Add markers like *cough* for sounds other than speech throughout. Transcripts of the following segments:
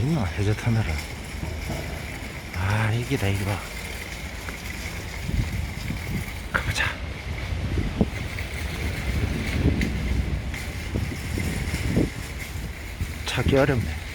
있노 해저 터널은. 아 이기다 이거. 가보자. 찾기 어렵네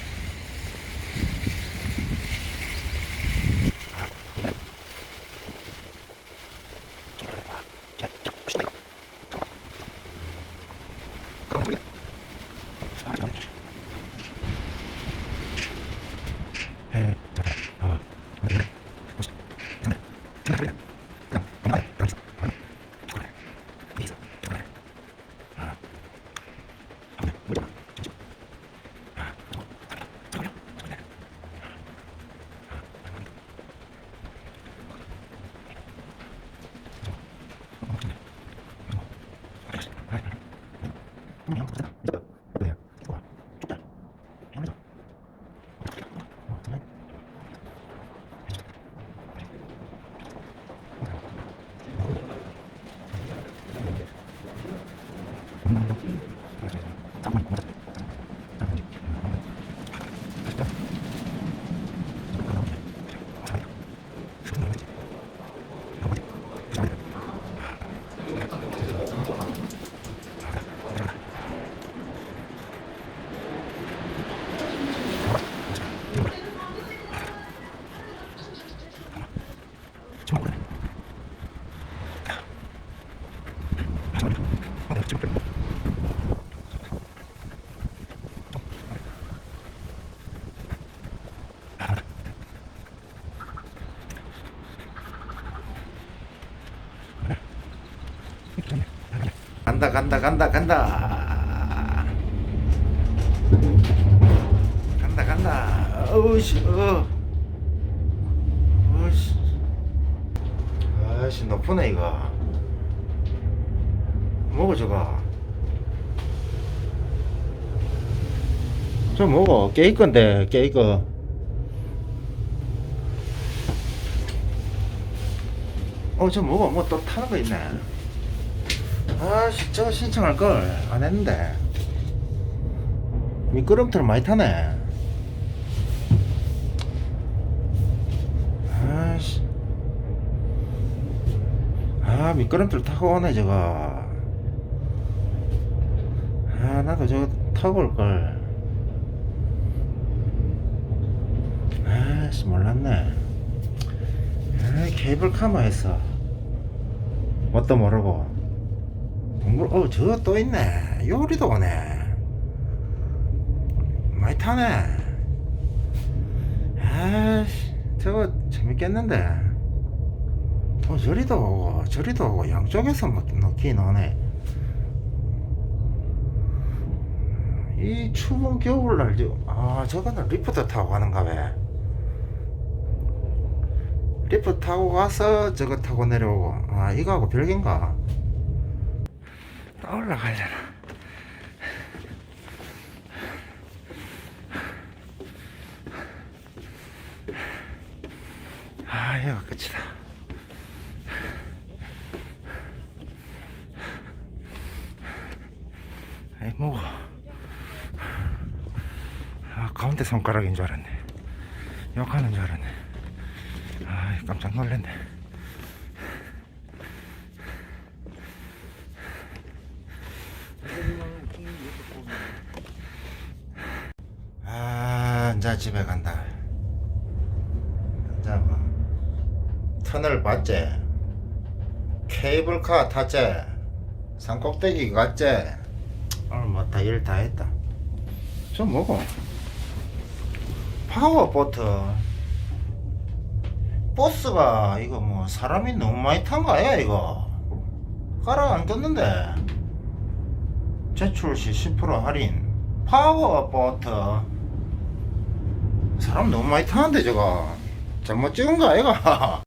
Vamos. 간다 간다 간다 간다. 간다 간다. 어우씨 어. 어우씨. 아씨 높으네 이거. 먹어 저거? 저 먹어 깨일 건데 깨일 거. 어, 저 뭐가 뭐또 타는 거 있네. 아씨, 저거 신청할 걸 안 했는데. 미끄럼틀 많이 타네. 아씨. 아, 미끄럼틀 타고 오네, 저거. 아, 나도 저거 타고 올 걸. 아씨, 몰랐네. 아, 케이블카만 했어. 뭣도 모르고. 동굴, 어, 저거 또 있네. 요리도 오네. 많이 타네. 아씨, 저거 재밌겠는데. 어, 저리도 오고, 저리도 오고, 양쪽에서 막 넣긴 오네. 이 추운 겨울날, 저, 아, 저거는 리프트 타고 가는가 봐. 리프트 타고 가서 저거 타고 내려오고 아 이거하고 별개인가 올라가려나. 아 이거 끝이다. 아이 뭐 아, 가운데 손가락인 줄 알았네. 욕하는 줄 알았네. 아 깜짝 놀랐네 아 이제 집에 간다. 이제 뭐 터널 봤지? 케이블카 탔지? 산꼭대기 갔지? 오늘 뭐 다 일 다 했다. 저 뭐고 파워보트. 버스가 이거 뭐 사람이 너무 많이 탄 거 아야 이거? 가라 안 떴는데. 제출 시 10% 할인. 파워보트 사람 너무 많이 타는데 저거 잘못 찍은 거 아이가 *laughs*